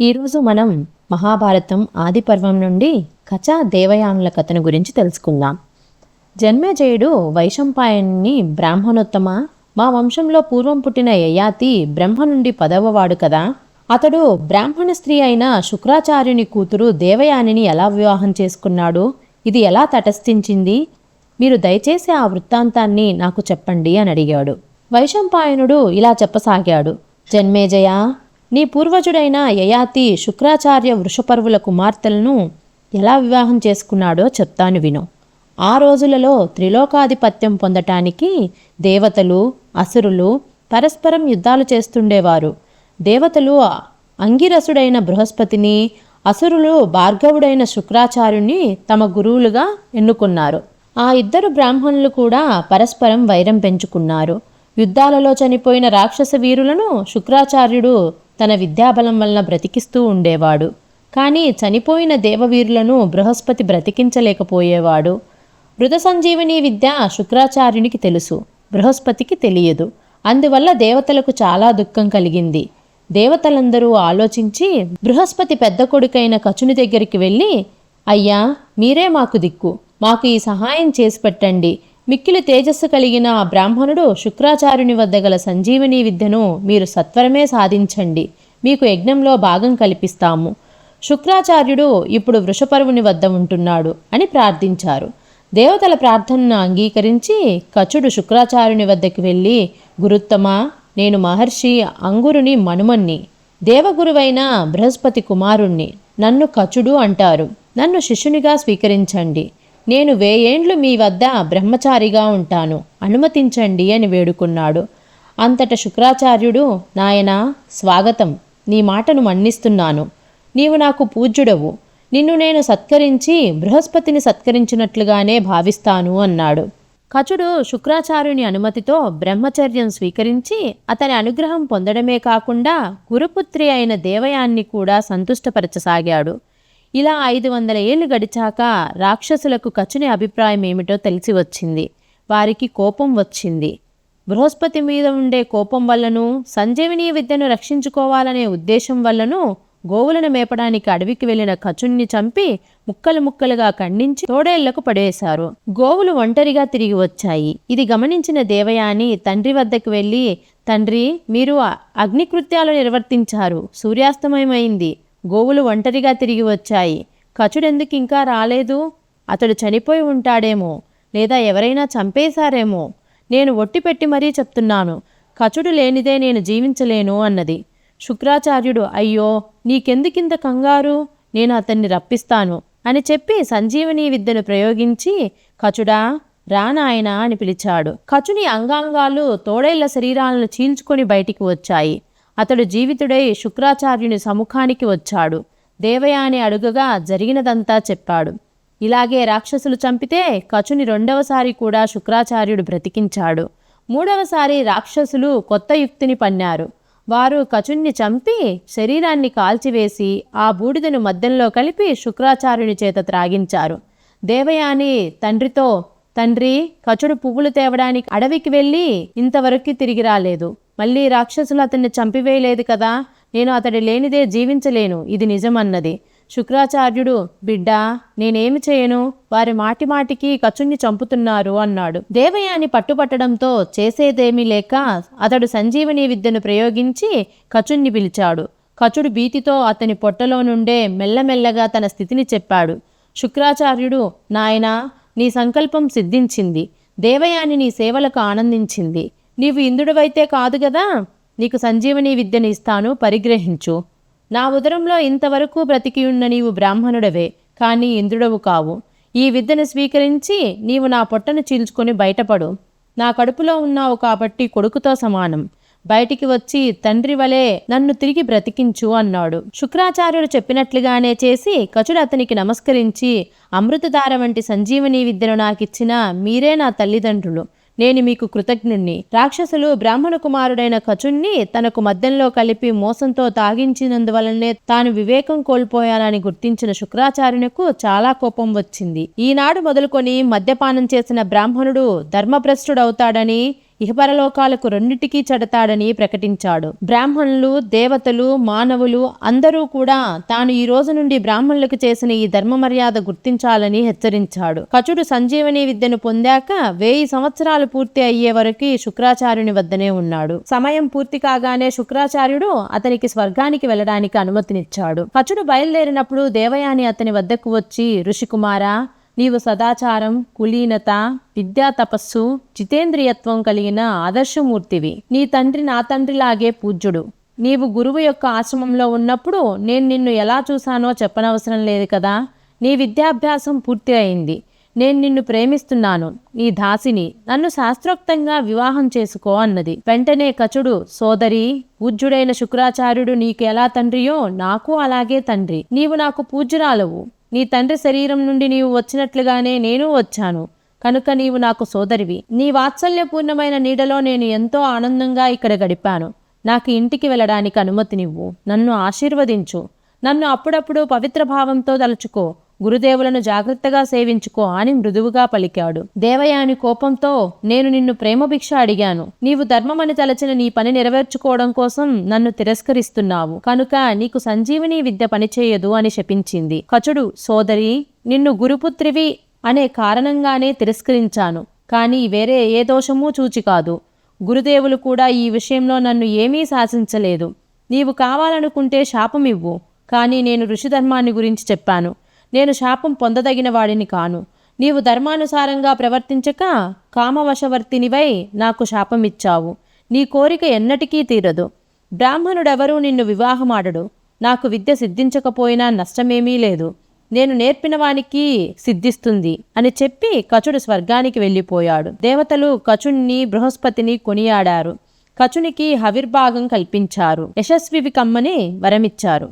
ఈరోజు మనం మహాభారతం ఆది పర్వం నుండి కచా దేవయానుల కథను గురించి తెలుసుకుందాం. జన్మేజయుడు వైశంపాయన్ని బ్రాహ్మణోత్తమ మా వంశంలో పూర్వం పుట్టిన యయాతి బ్రహ్మ నుండి పదవవాడు కదా. అతడు బ్రాహ్మణ స్త్రీ అయిన శుక్రాచార్యుని కూతురు దేవయానిని ఎలా వివాహం చేసుకున్నాడు? ఇది ఎలా తటస్థించింది? మీరు దయచేసి ఆ వృత్తాంతాన్ని నాకు చెప్పండి అని అడిగాడు. వైశంపాయనుడు ఇలా చెప్పసాగాడు. జన్మేజయ నీ పూర్వజుడైన యయాతి శుక్రాచార్య వృషపర్వుల కుమార్తెలను ఎలా వివాహం చేసుకున్నాడో చెప్తాను విను. ఆ రోజులలో త్రిలోకాధిపత్యం పొందటానికి దేవతలు అసురులు పరస్పరం యుద్ధాలు చేస్తుండేవారు. దేవతలు అంగిరసుడైన బృహస్పతిని అసురులు భార్గవుడైన శుక్రాచార్యుని తమ గురువులుగా ఎన్నుకున్నారు. ఆ ఇద్దరు బ్రాహ్మణులు కూడా పరస్పరం వైరం పెంచుకున్నారు. యుద్ధాలలో చనిపోయిన రాక్షస వీరులను శుక్రాచార్యుడు తన విద్యాబలం వలన బ్రతికిస్తూ ఉండేవాడు. కానీ చనిపోయిన దేవవీరులను బృహస్పతి బ్రతికించలేకపోయేవాడు. మృత సంజీవని విద్య శుక్రాచార్యునికి తెలుసు బృహస్పతికి తెలియదు. అందువల్ల దేవతలకు చాలా దుఃఖం కలిగింది. దేవతలందరూ ఆలోచించి బృహస్పతి పెద్ద కొడుకైన కచుని దగ్గరికి వెళ్ళి అయ్యా మీరే మాకు దిక్కు. మాకు ఈ సహాయం చేసి పెట్టండి. మిక్కిలి తేజస్సు కలిగిన ఆ బ్రాహ్మణుడు శుక్రాచార్యుని వద్ద గల సంజీవని విద్యను మీరు సత్వరమే సాధించండి. మీకు యజ్ఞంలో భాగం కల్పిస్తాము. శుక్రాచార్యుడు ఇప్పుడు వృషపరువుని వద్ద ఉంటున్నాడు అని ప్రార్థించారు. దేవతల ప్రార్థనను అంగీకరించి కచుడు శుక్రాచార్యుని వద్దకు వెళ్ళి గురుత్తమా నేను మహర్షి అంగురుని మనుమన్ని దేవగురువైన బృహస్పతి కుమారుణ్ణి నన్ను కచుడు అంటారు. నన్ను శిష్యునిగా స్వీకరించండి. నేను వేయేండ్లు మీ వద్ద బ్రహ్మచారిగా ఉంటాను. అనుమతించండి అని వేడుకున్నాడు. అంతట శుక్రాచార్యుడు నాయనా స్వాగతం. నీ మాటను మన్నిస్తున్నాను. నీవు నాకు పూజ్యుడవు. నిన్ను నేను సత్కరించి బృహస్పతిని సత్కరించినట్లుగానే భావిస్తాను అన్నాడు. కచుడు శుక్రాచార్యుని అనుమతితో బ్రహ్మచర్యం స్వీకరించి అతని అనుగ్రహం పొందడమే కాకుండా గురుపుత్రి అయిన దేవయాన్ని కూడా సంతుష్టపరచసాగాడు. ఇలా ఐదు వందల ఏళ్ళు గడిచాక రాక్షసులకు కచుని అభిప్రాయం ఏమిటో తెలిసి వచ్చింది. వారికి కోపం వచ్చింది. బృహస్పతి మీద ఉండే కోపం వల్లను సంజీవిని విద్యను రక్షించుకోవాలనే ఉద్దేశం వల్లను గోవులను మేపడానికి అడవికి వెళ్ళిన కచుణ్ణి చంపి ముక్కలు ముక్కలుగా ఖండించి తోడేళ్ళకు పడేశారు. గోవులు ఒంటరిగా తిరిగి వచ్చాయి. ఇది గమనించిన దేవయాని తండ్రి వద్దకు వెళ్ళి తండ్రి మీరు అగ్నికృత్యాలు నిర్వర్తించారు. సూర్యాస్తమయమైంది. గోవులు ఒంటరిగా తిరిగి వచ్చాయి. కచుడెందుకు ఇంకా రాలేదు? అతడు చనిపోయి ఉంటాడేమో? లేదా ఎవరైనా చంపేశారేమో? నేను ఒట్టి పెట్టి మరీ చెప్తున్నాను. కచుడు లేనిదే నేను జీవించలేను అన్నది. శుక్రాచార్యుడు అయ్యో నీకెందుకింత కంగారు? నేను అతన్ని రప్పిస్తాను అని చెప్పి సంజీవని విద్యను ప్రయోగించి కచుడా రానాయన అని పిలిచాడు. కచుని అంగాంగాలు తోడేళ్ళ శరీరాలను చీల్చుకొని బయటికి వచ్చాయి. అతడు జీవితుడై శుక్రాచార్యుని సముఖానికి వచ్చాడు. దేవయాని అడుగగా జరిగినదంతా చెప్పాడు. ఇలాగే రాక్షసులు చంపితే కచుని రెండవసారి కూడా శుక్రాచార్యుడు బ్రతికించాడు. మూడవసారి రాక్షసులు కొత్త యుక్తిని పన్నారు. వారు కచుణ్ణి చంపి శరీరాన్ని కాల్చివేసి ఆ బూడిదను మద్యంలో కలిపి శుక్రాచార్యుని చేత త్రాగించారు. దేవయాని తండ్రితో తండ్రి కచుడు పువ్వులు తేవడానికి అడవికి వెళ్ళి ఇంతవరకు తిరిగి రాలేదు. మళ్ళీ రాక్షసులు అతన్ని చంపివేయలేదు కదా నేను అతడి లేనిదే జీవించలేను ఇది నిజమన్నది. శుక్రాచార్యుడు బిడ్డా నేనేమి చేయను? వారి మాటి మాటికి కచుణ్ణి చంపుతున్నారు అన్నాడు. దేవయాని పట్టుపట్టడంతో చేసేదేమీ లేక అతడు సంజీవని విద్యను ప్రయోగించి కచుణ్ణి పిలిచాడు. కచుడు భీతితో అతని పొట్టలో నుండే మెల్లమెల్లగా తన స్థితిని చెప్పాడు. శుక్రాచార్యుడు నాయనా నీ సంకల్పం సిద్ధించింది. దేవయాని నీ సేవలకు ఆనందించింది. నీవు ఇంద్రుడివైతే కాదు కదా నీకు సంజీవని విద్యను ఇస్తాను పరిగ్రహించు. నా ఉదరంలో ఇంతవరకు బ్రతికి ఉన్న నీవు బ్రాహ్మణుడవే కానీ ఇంద్రుడవు కావు. ఈ విద్యను స్వీకరించి నీవు నా పొట్టను చీల్చుకొని బయటపడు. నా కడుపులో ఉన్నావు కాబట్టి కొడుకుతో సమానం. బయటికి వచ్చి తండ్రి వలె నన్ను తిరిగి బ్రతికించు అన్నాడు. శుక్రాచార్యుడు చెప్పినట్లుగానే చేసి కచుడు అతనికి నమస్కరించి అమృతధార వంటి సంజీవని విద్యను నాకిచ్చిన మీరే నా తల్లిదండ్రులు. నేను మీకు కృతజ్ఞుణ్ణి. రాక్షసులు బ్రాహ్మణ కుమారుడైన కచుణ్ణి తనకు మద్యంలో కలిపి మోసంతో తాగించినందువలనే తాను వివేకం కోల్పోయానని గుర్తించిన శుక్రాచార్యునకు చాలా కోపం వచ్చింది. ఈనాడు మొదలుకొని మద్యపానం చేసిన బ్రాహ్మణుడు ధర్మభ్రష్టుడవుతాడని ఇహపరలోకాలకు రెండిటికీ చెడతాడని ప్రకటించాడు. బ్రాహ్మణులు దేవతలు మానవులు అందరూ కూడా తాను ఈ రోజు నుండి బ్రాహ్మణులకు చేసిన ఈ ధర్మ మర్యాద గుర్తించాలని హెచ్చరించాడు. కచుడు సంజీవని విద్యను పొందాక వెయ్యి సంవత్సరాలు పూర్తి అయ్యే వరకు శుక్రాచార్యుని వద్దనే ఉన్నాడు. సమయం పూర్తి కాగానే శుక్రాచార్యుడు అతనికి స్వర్గానికి వెళ్ళడానికి అనుమతినిచ్చాడు. కచుడు బయలుదేరినప్పుడు దేవయాని అతని వద్దకు వచ్చి ఋషికుమారా నీవు సదాచారం కులీనత విద్యా తపస్సు జితేంద్రియత్వం కలిగిన ఆదర్శమూర్తివి. నీ తండ్రి నా తండ్రిలాగే పూజ్యుడు. నీవు గురువు యొక్క ఆశ్రమంలో ఉన్నప్పుడు నేను నిన్ను ఎలా చూశానో చెప్పనవసరం లేదు కదా. నీ విద్యాభ్యాసం పూర్తి అయింది. నేను నిన్ను ప్రేమిస్తున్నాను. నీ దాసిని నన్ను శాస్త్రోక్తంగా వివాహం చేసుకో అన్నది. వెంటనే కచుడు సోదరి పూజ్యుడైన శుక్రాచార్యుడు నీకు ఎలా తండ్రియో నాకు అలాగే తండ్రి. నీవు నాకు పూజ్యురాలవు. నీ తండ్రి శరీరం నుండి నీవు వచ్చినట్లుగానే నేను వచ్చాను. కనుక నీవు నాకు సోదరివి. నీ వాత్సల్యపూర్ణమైన నీడలో నేను ఎంతో ఆనందంగా ఇక్కడ గడిపాను. నాకు ఇంటికి వెళ్ళడానికి అనుమతినివ్వు. నన్ను ఆశీర్వదించు. నన్ను అప్పుడప్పుడు పవిత్ర భావంతో తలుచుకో. గురుదేవులను జాగ్రత్తగా సేవించుకో అని మృదువుగా పలికాడు. దేవయాని కోపంతో నేను నిన్ను ప్రేమభిక్ష అడిగాను. నీవు ధర్మమని తలచిన నీ పని నెరవేర్చుకోవడం కోసం నన్ను తిరస్కరిస్తున్నావు. కనుక నీకు సంజీవిని విద్య పనిచేయదు అని శపించింది. కచుడు సోదరి నిన్ను గురుపుత్రివి అనే కారణంగానే తిరస్కరించాను. కానీ వేరే ఏ దోషమూ చూచి కాదు. గురుదేవులు కూడా ఈ విషయంలో నన్ను ఏమీ శాసించలేదు. నీవు కావాలనుకుంటే శాపమివ్వు. కానీ నేను ఋషిధర్మాన్ని గురించి చెప్పాను. నేను శాపం పొందదగిన వాడిని కాను. నీవు ధర్మానుసారంగా ప్రవర్తించక కామవశవర్తినివై నాకు శాపమిచ్చావు. నీ కోరిక ఎన్నటికీ తీరదు. బ్రాహ్మణుడెవరూ నిన్ను వివాహమాడడు. నాకు విద్య సిద్ధించకపోయినా నష్టమేమీ లేదు. నేను నేర్పిన వానికి సిద్ధిస్తుంది అని చెప్పి కచుడు స్వర్గానికి వెళ్ళిపోయాడు. దేవతలు కచుణ్ణి బృహస్పతిని కొనియాడారు. కచునికి హవిర్భాగం కల్పించారు. యశస్వివి కమ్మని వరమిచ్చారు.